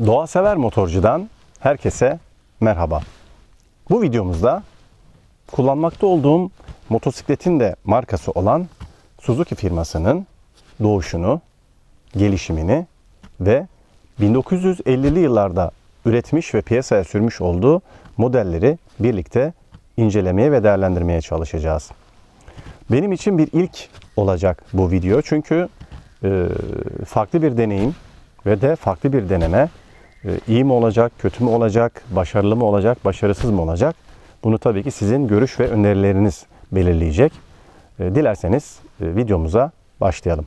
Doğa sever motorcudan herkese merhaba. Bu videomuzda kullanmakta olduğum motosikletin de markası olan Suzuki firmasının doğuşunu, gelişimini ve 1950'li yıllarda üretmiş ve piyasaya sürmüş olduğu modelleri birlikte incelemeye ve değerlendirmeye çalışacağız. Benim için bir ilk olacak bu video çünkü farklı bir deneyim ve de farklı bir deneme. E, iyi mi olacak, kötü mü olacak, başarılı mı olacak, başarısız mı olacak? Bunu tabii ki sizin görüş ve önerileriniz belirleyecek. E, dilerseniz e, videomuza başlayalım.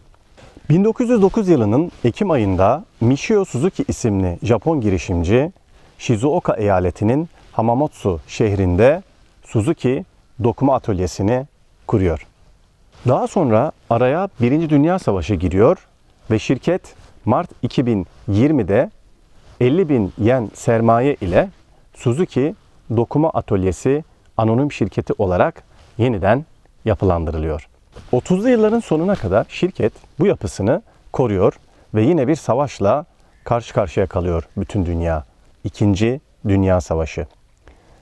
1909 yılının Ekim ayında Michio Suzuki isimli Japon girişimci Shizuoka eyaletinin Hamamatsu şehrinde Suzuki dokuma atölyesini kuruyor. Daha sonra araya Birinci Dünya Savaşı giriyor ve şirket Mart 2020'de 50 bin yen sermaye ile Suzuki Dokuma Atölyesi anonim şirketi olarak yeniden yapılandırılıyor. 30'lu yılların sonuna kadar şirket bu yapısını koruyor ve yine bir savaşla karşı karşıya kalıyor bütün dünya. İkinci Dünya Savaşı.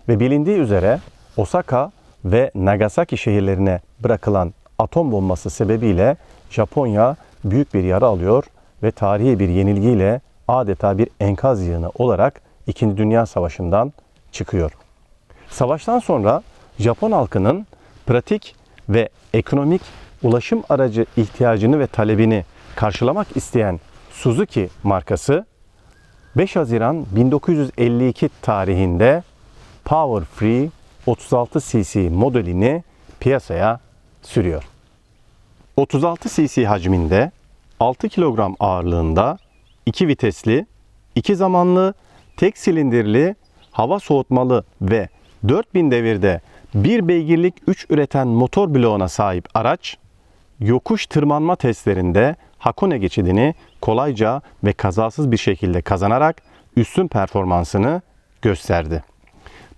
Ve bilindiği üzere Osaka ve Nagasaki şehirlerine bırakılan atom bombası sebebiyle Japonya büyük bir yara alıyor ve tarihi bir yenilgiyle adeta bir enkaz yığını olarak 2. Dünya Savaşı'ndan çıkıyor. Savaştan sonra Japon halkının pratik ve ekonomik ulaşım aracı ihtiyacını ve talebini karşılamak isteyen Suzuki markası 5 Haziran 1952 tarihinde Power Free 36 cc modelini piyasaya sürüyor. 36 cc hacminde 6 kilogram ağırlığında 2 vitesli, 2 zamanlı, tek silindirli, hava soğutmalı ve 4000 devirde bir beygirlik 3 üreten motor bloğuna sahip araç, yokuş tırmanma testlerinde Hakone geçidini kolayca ve kazasız bir şekilde kazanarak üstün performansını gösterdi.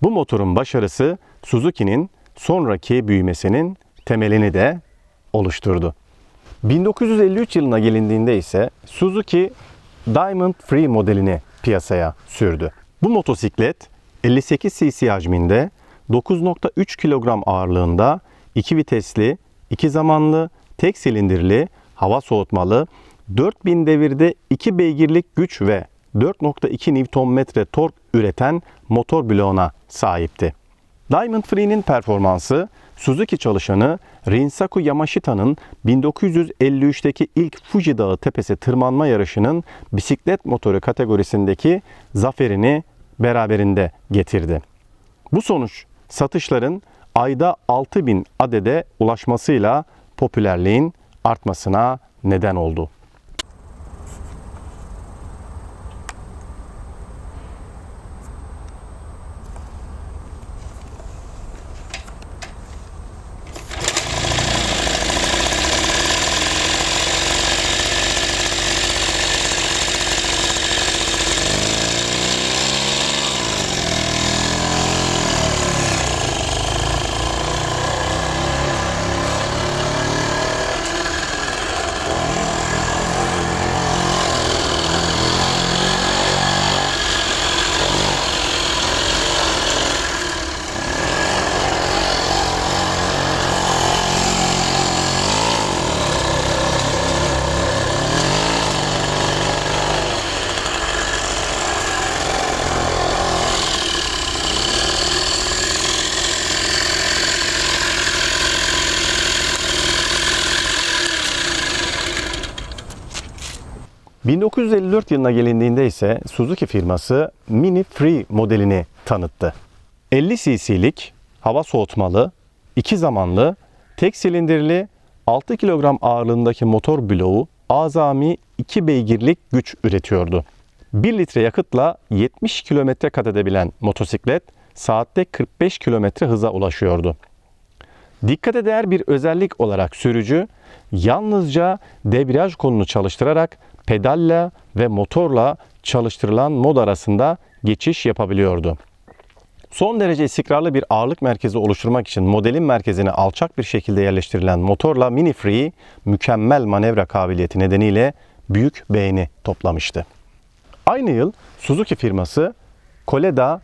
Bu motorun başarısı Suzuki'nin sonraki büyümesinin temelini de oluşturdu. 1953 yılına gelindiğinde ise Suzuki Diamond Free modelini piyasaya sürdü. Bu motosiklet 58 cc hacminde 9.3 kilogram ağırlığında 2 vitesli, 2 zamanlı, tek silindirli, hava soğutmalı, 4000 devirde 2 beygirlik güç ve 4.2 Nm tork üreten motor bloğuna sahipti. Diamond Free'nin performansı Suzuki çalışanı Rinsaku Yamashita'nın 1953'teki ilk Fuji Dağı tepesi tırmanma yarışının bisiklet motoru kategorisindeki zaferini beraberinde getirdi. Bu sonuç satışların ayda 6000 adede ulaşmasıyla popülerliğin artmasına neden oldu. ...1954 yılına gelindiğinde ise Suzuki firması Mini Free modelini tanıttı. 50 cc'lik hava soğutmalı, iki zamanlı, tek silindirli 6 kilogram ağırlığındaki motor bloğu azami 2 beygirlik güç üretiyordu. 1 litre yakıtla 70 kilometre kat edebilen motosiklet saatte 45 kilometre hıza ulaşıyordu. Dikkate değer bir özellik olarak sürücü yalnızca debriyaj kolunu çalıştırarak pedalla ve motorla çalıştırılan mod arasında geçiş yapabiliyordu. Son derece istikrarlı bir ağırlık merkezi oluşturmak için modelin merkezine alçak bir şekilde yerleştirilen motorla Mini Free mükemmel manevra kabiliyeti nedeniyle büyük beğeni toplamıştı. Aynı yıl Suzuki firması Koleda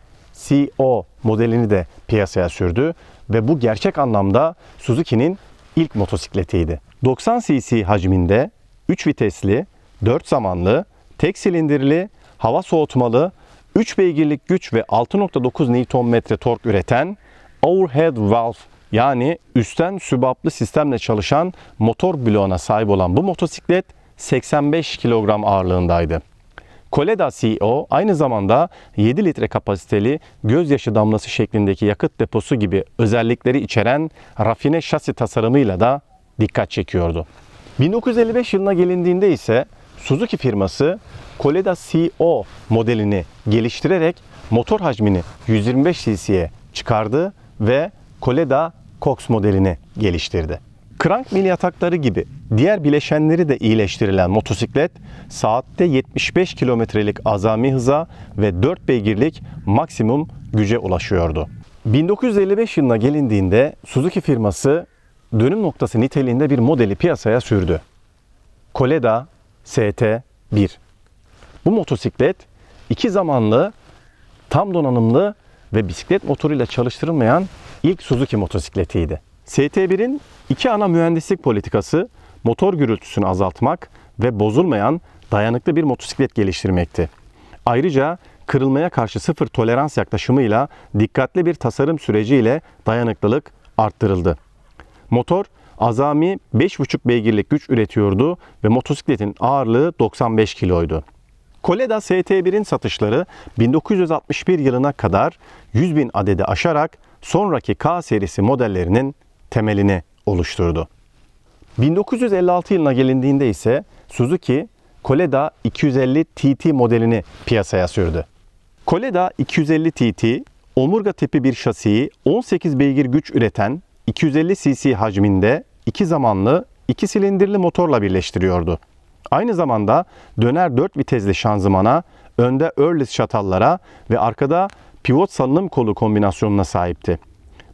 CO modelini de piyasaya sürdü ve bu gerçek anlamda Suzuki'nin ilk motosikletiydi. 90 cc hacminde 3 vitesli, 4 zamanlı, tek silindirli, hava soğutmalı, 3 beygirlik güç ve 6.9 Nm tork üreten overhead valve yani üstten sübaplı sistemle çalışan motor bloğuna sahip olan bu motosiklet 85 kilogram ağırlığındaydı. Koleda CO aynı zamanda 7 litre kapasiteli gözyaşı damlası şeklindeki yakıt deposu gibi özellikleri içeren rafine şasi tasarımıyla da dikkat çekiyordu. 1955 yılına gelindiğinde ise Suzuki firması Koleda CO modelini geliştirerek motor hacmini 125 cc'ye çıkardı ve Koleda Cox modelini geliştirdi. Crank mili yatakları gibi diğer bileşenleri de iyileştirilen motosiklet saatte 75 kilometrelik azami hıza ve 4 beygirlik maksimum güce ulaşıyordu. 1955 yılına gelindiğinde Suzuki firması dönüm noktası niteliğinde bir modeli piyasaya sürdü. Koleda ST1. Bu motosiklet iki zamanlı, tam donanımlı ve bisiklet motoruyla çalıştırılmayan ilk Suzuki motosikletiydi. ST1'in iki ana mühendislik politikası motor gürültüsünü azaltmak ve bozulmayan dayanıklı bir motosiklet geliştirmekti. Ayrıca kırılmaya karşı sıfır tolerans yaklaşımıyla dikkatli bir tasarım süreciyle dayanıklılık arttırıldı. Motor azami 5,5 beygirlik güç üretiyordu ve motosikletin ağırlığı 95 kiloydu. Koleda ST1'in satışları 1961 yılına kadar 100 bin adedi aşarak sonraki K serisi modellerinin temelini oluşturdu. 1956 yılına gelindiğinde ise Suzuki Koleda 250 TT modelini piyasaya sürdü. Koleda 250 TT, omurga tipi bir şasiyi 18 beygir güç üreten 250 cc hacminde iki zamanlı iki silindirli motorla birleştiriyordu. Aynı zamanda döner 4 vitesli şanzımana, önde Earless şatallara ve arkada pivot salınım kolu kombinasyonuna sahipti.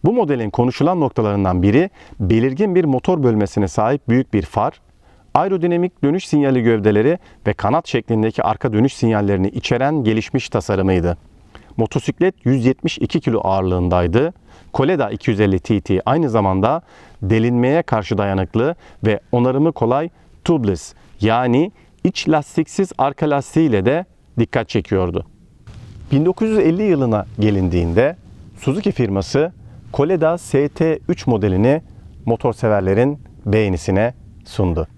Bu modelin konuşulan noktalarından biri belirgin bir motor bölmesine sahip büyük bir far, aerodinamik dönüş sinyali gövdeleri ve kanat şeklindeki arka dönüş sinyallerini içeren gelişmiş tasarımıydı. Motosiklet 172 kilo ağırlığındaydı. Koleda 250 TT aynı zamanda delinmeye karşı dayanıklı ve onarımı kolay tubeless yani iç lastiksiz arka lastiğiyle de dikkat çekiyordu. 1950 yılına gelindiğinde Suzuki firması Koleda ST3 modelini motorseverlerin beğenisine sundu.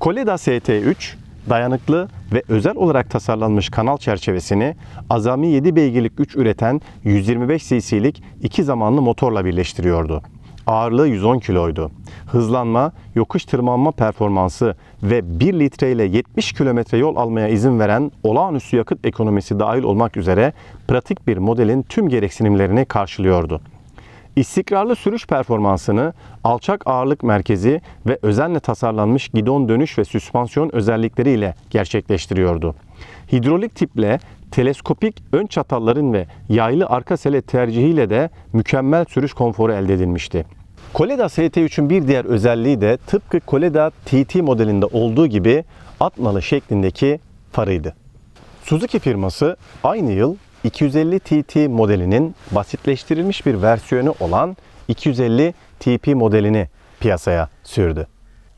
Koleda ST3 dayanıklı ve özel olarak tasarlanmış kanal çerçevesini azami 7 beygirlik güç üreten 125 cc'lik iki zamanlı motorla birleştiriyordu. Ağırlığı 110 kiloydu. Hızlanma, yokuş tırmanma performansı ve 1 litre ile 70 kilometre yol almaya izin veren olağanüstü yakıt ekonomisi dahil olmak üzere pratik bir modelin tüm gereksinimlerini karşılıyordu. İstikrarlı sürüş performansını alçak ağırlık merkezi ve özenle tasarlanmış gidon dönüş ve süspansiyon özellikleriyle gerçekleştiriyordu. Hidrolik tiple teleskopik ön çatalların ve yaylı arka sele tercihiyle de mükemmel sürüş konforu elde edilmişti. Koleda ST3'ün bir diğer özelliği de tıpkı Koleda TT modelinde olduğu gibi atmalı şeklindeki farıydı. Suzuki firması aynı yıl 250 TT modelinin basitleştirilmiş bir versiyonu olan 250 TP modelini piyasaya sürdü.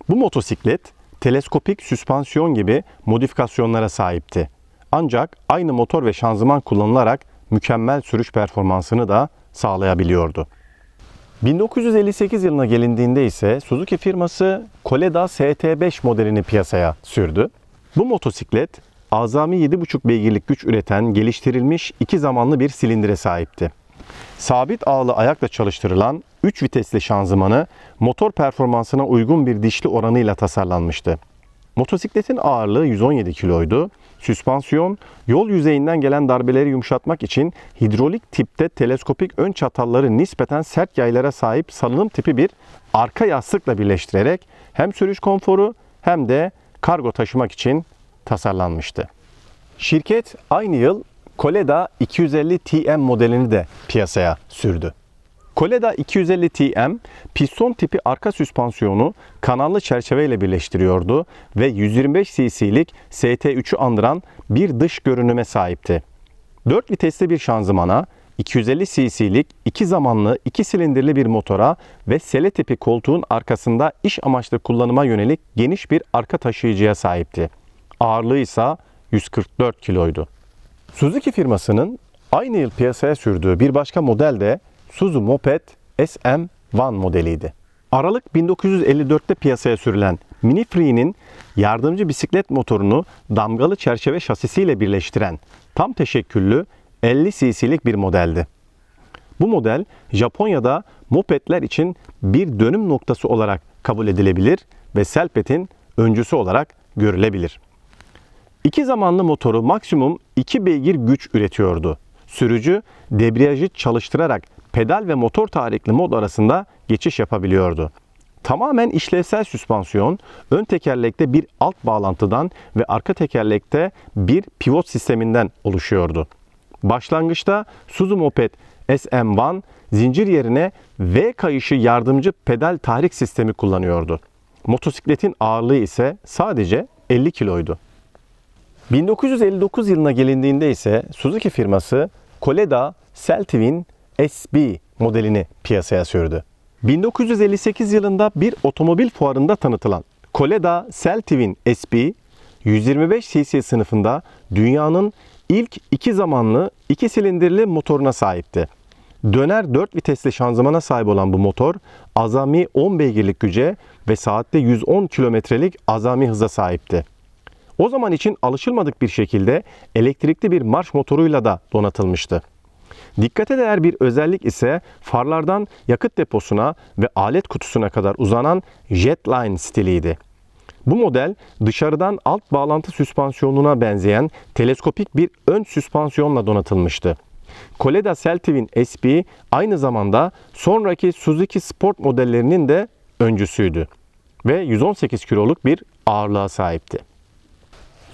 Bu motosiklet teleskopik süspansiyon gibi modifikasyonlara sahipti. Ancak aynı motor ve şanzıman kullanılarak mükemmel sürüş performansını da sağlayabiliyordu. 1958 yılına gelindiğinde ise Suzuki firması Koleda ST5 modelini piyasaya sürdü. Bu motosiklet azami 7,5 beygirlik güç üreten geliştirilmiş iki zamanlı bir silindire sahipti. Sabit ağlı ayakla çalıştırılan 3 vitesli şanzımanı motor performansına uygun bir dişli oranıyla tasarlanmıştı. Motosikletin ağırlığı 117 kiloydu. Süspansiyon, yol yüzeyinden gelen darbeleri yumuşatmak için hidrolik tipte teleskopik ön çatalları nispeten sert yaylara sahip salınım tipi bir arka yastıkla birleştirerek hem sürüş konforu hem de kargo taşımak için tasarlanmıştı. Şirket aynı yıl Koleda 250 TM modelini de piyasaya sürdü. Koleda 250 TM piston tipi arka süspansiyonu kanallı çerçeveyle birleştiriyordu ve 125 cc'lik ST3'ü andıran bir dış görünüme sahipti. 4 vitesli bir şanzımana, 250 cc'lik iki zamanlı iki silindirli bir motora ve sele tipi koltuğun arkasında iş amaçlı kullanıma yönelik geniş bir arka taşıyıcıya sahipti. Ağırlığı ise 144 kiloydu. Suzuki firmasının aynı yıl piyasaya sürdüğü bir başka model de Suzu Moped SM1 modeliydi. Aralık 1954'te piyasaya sürülen Mini Free'nin yardımcı bisiklet motorunu damgalı çerçeve şasisiyle birleştiren tam teşekküllü 50 cc'lik bir modeldi. Bu model Japonya'da mopedler için bir dönüm noktası olarak kabul edilebilir ve Selpet'in öncüsü olarak görülebilir. İki zamanlı motoru maksimum 2 beygir güç üretiyordu. Sürücü debriyajı çalıştırarak pedal ve motor tahrikli mod arasında geçiş yapabiliyordu. Tamamen işlevsel süspansiyon, ön tekerlekte bir alt bağlantıdan ve arka tekerlekte bir pivot sisteminden oluşuyordu. Başlangıçta Suzu Moped SM1 zincir yerine V kayışı yardımcı pedal tahrik sistemi kullanıyordu. Motosikletin ağırlığı ise sadece 50 kiloydu. 1959 yılına gelindiğinde ise Suzuki firması Koleda Celtiwin SB modelini piyasaya sürdü. 1958 yılında bir otomobil fuarında tanıtılan Koleda Celtiwin SB 125 cc sınıfında dünyanın ilk iki zamanlı iki silindirli motoruna sahipti. Döner 4 vitesli şanzımana sahip olan bu motor azami 10 beygirlik güce ve saatte 110 kilometrelik azami hıza sahipti. O zaman için alışılmadık bir şekilde elektrikli bir marş motoruyla da donatılmıştı. Dikkate değer bir özellik ise farlardan yakıt deposuna ve alet kutusuna kadar uzanan jetline stiliydi. Bu model dışarıdan alt bağlantı süspansiyonuna benzeyen teleskopik bir ön süspansiyonla donatılmıştı. Koleda Celtiwin SB aynı zamanda sonraki Suzuki Sport modellerinin de öncüsüydü ve 118 kiloluk bir ağırlığa sahipti.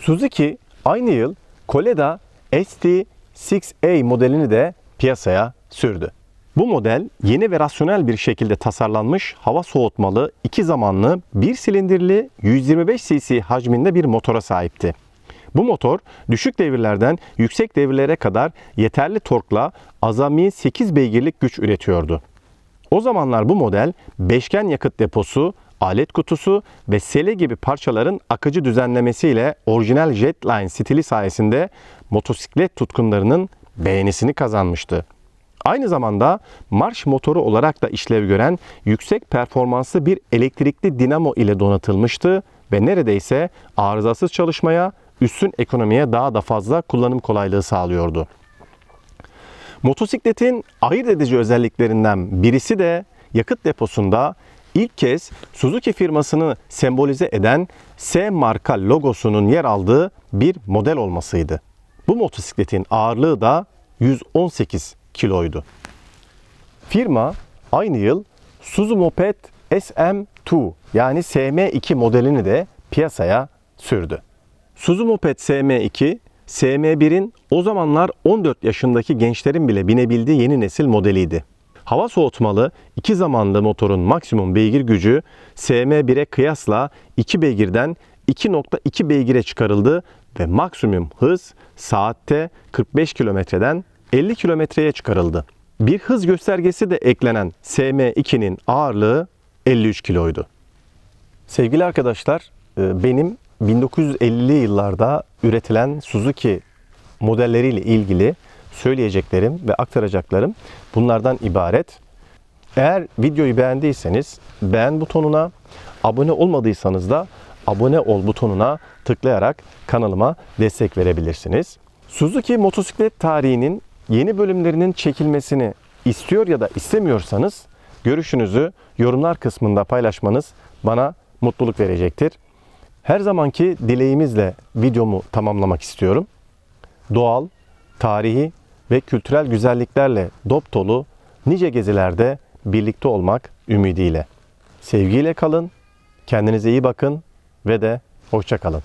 Suzuki aynı yıl Koleda ST6A modelini de piyasaya sürdü. Bu model yeni ve rasyonel bir şekilde tasarlanmış hava soğutmalı iki zamanlı bir silindirli 125 cc hacminde bir motora sahipti. Bu motor düşük devirlerden yüksek devirlere kadar yeterli torkla azami 8 beygirlik güç üretiyordu. O zamanlar bu model beşgen yakıt deposu, alet kutusu ve sele gibi parçaların akıcı düzenlemesiyle orijinal jetline stili sayesinde motosiklet tutkunlarının beğenisini kazanmıştı. Aynı zamanda marş motoru olarak da işlev gören yüksek performanslı bir elektrikli dinamo ile donatılmıştı ve neredeyse arızasız çalışmaya, üstün ekonomiye daha da fazla kullanım kolaylığı sağlıyordu. Motosikletin ayırt edici özelliklerinden birisi de yakıt deposunda ilk kez Suzuki firmasını sembolize eden S marka logosunun yer aldığı bir model olmasıydı. Bu motosikletin ağırlığı da 118 kiloydu. Firma aynı yıl Suzu Moped SM2 yani SM2 modelini de piyasaya sürdü. Suzu Moped SM2, SM1'in o zamanlar 14 yaşındaki gençlerin bile binebildiği yeni nesil modeliydi. Hava soğutmalı iki zamanlı motorun maksimum beygir gücü SM1'e kıyasla 2 beygirden 2.2 beygire çıkarıldı ve maksimum hız saatte 45 kilometreden 50 kilometreye çıkarıldı. Bir hız göstergesi de eklenen SM2'nin ağırlığı 53 kiloydu. Sevgili arkadaşlar, e, benim 1950'li yıllarda üretilen Suzuki modelleriyle ilgili söyleyeceklerim ve aktaracaklarım bunlardan ibaret. Eğer videoyu beğendiyseniz beğen butonuna, abone olmadıysanız da abone ol butonuna tıklayarak kanalıma destek verebilirsiniz. Suzuki motosiklet tarihinin yeni bölümlerinin çekilmesini istiyor ya da istemiyorsanız görüşünüzü yorumlar kısmında paylaşmanız bana mutluluk verecektir. Her zamanki dileğimizle videomu tamamlamak istiyorum. Doğal, tarihi ve kültürel güzelliklerle dop dolu nice gezilerde birlikte olmak ümidiyle. Sevgiyle kalın, kendinize iyi bakın ve de hoşça kalın.